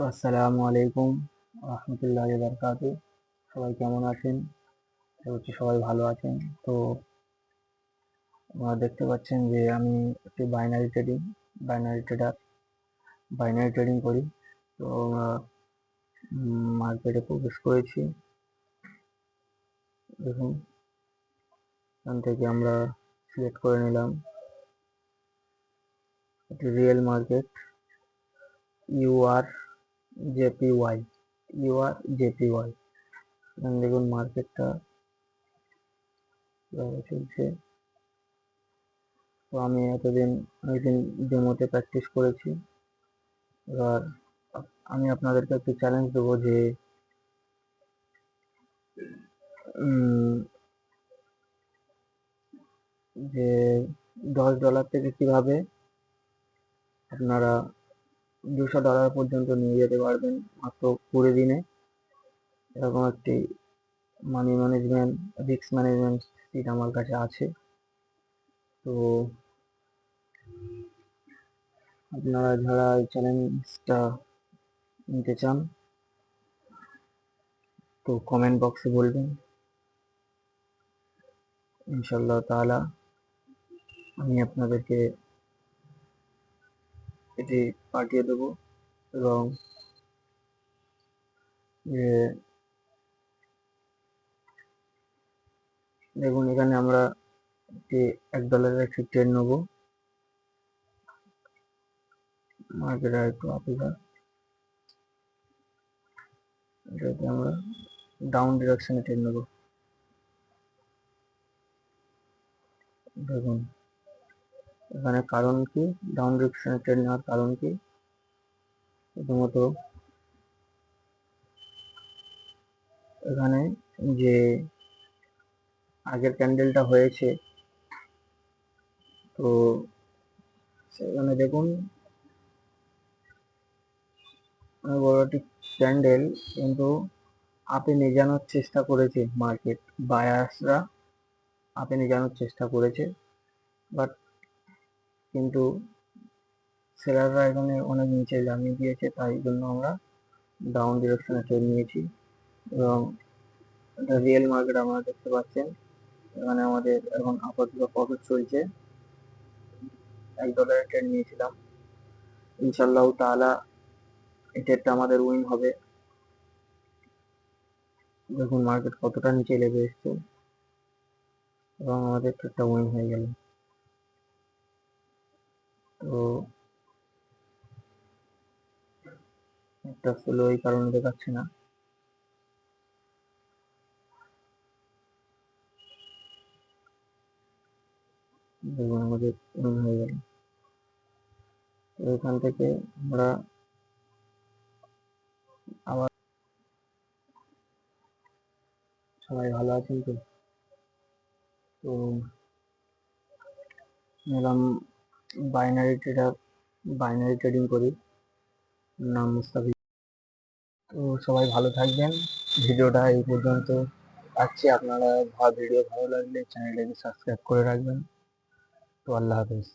আসসালামু আলাইকুম রহমতুল্লাহ বারকাতু সবাই কেমন আছেন? করছি সবাই ভালো আছেন। তো, আপনারা দেখতে পাচ্ছেন যে আমি একটি binary trading binary trader binary trading করি। তো, আমরা মার্কেটে প্রবেশ করেছি। দেখুন, এখান থেকে আমরা সিলেক্ট করে নিলাম। Real market EUR JPY, EUR JPY. দেখুন মার্কেটটা চলছে। তো আমি এতদিন অনেকদিন ডেমোতে প্র্যাকটিস করেছি। এবার আমি আপনাদেরকে একটু চ্যালেঞ্জ দেবো যে যে দশ ডলার থেকে কীভাবে আপনারা দুশো ডলার পর্যন্ত নিয়ে যেতে পারবেন, মাত্র কুড়ি দিনে। এরকম একটি money management risk management sheet আমার কাছে আছে। তো আপনারা যারা এই চ্যালেঞ্জটা নিতে চান, তো কমেন্ট বক্সে বলবেন। ইনশাল্লাহ তাআলা, আমি আপনাদেরকে এটি পাঠিয়ে দেবো এবং দেখুন, এখানে আমরা এক ডলারের একটি ট্রেন নেব। মার্কেট একটু আপিকার এটাতে আমরা ডাউন ডিরেকশনে ট্রেন নেব। দেখুন। এখানে কারণ কি? ডাউন ডিরেকশনে ট্রেন নেওয়ার কারণ কি? প্রথমত, এখানে যে আগের ক্যান্ডেলটা হয়েছে, তো সেখানে দেখুন বড় একটি ক্যান্ডেল কিন্তু আপে যাওয়ার চেষ্টা করেছে মার্কেট বায়ার্সরা আপে যাওয়ার চেষ্টা করেছে বাট কিন্তু সেলাররা এখানে অনেক নিচে নামিয়ে দিয়েছে, তাই জন্য আমরা ডাউন ডিরেকশনে ট্রেড নিয়েছি। এবং রিয়েল মার্কেট আপনারা দেখতে পাচ্ছেন, এখানে আমাদের এখন আপাতত প্রফিট চলছে। এক ডলারের ট্রেড নিয়েছিলাম। ইনশাল্লাহ তাআলা এই ট্রেডটা আমাদের উইন হবে। দেখুন মার্কেট কতটা নিচে লেগে এসছে। এবং আমাদের ট্রেডটা উইন হয়ে গেল। তো একটা ফলো এই কারণে দেখাচ্ছে না। এখান থেকে আমরা আবার সবাই ভালো আছেন তো? তো নিলাম বাইনারি ট্রেডার বাইনারি ট্রেডিং করি। নাম মুস্তাফিজ। তো সবাই ভালো থাকবেন। ভিডিওটা এই পর্যন্ত রাখছি। আপনারা ভিডিও ভালো লাগলে চ্যানেলটাকে সাবস্ক্রাইব করে রাখবেন। তো আল্লাহ হাফেজ।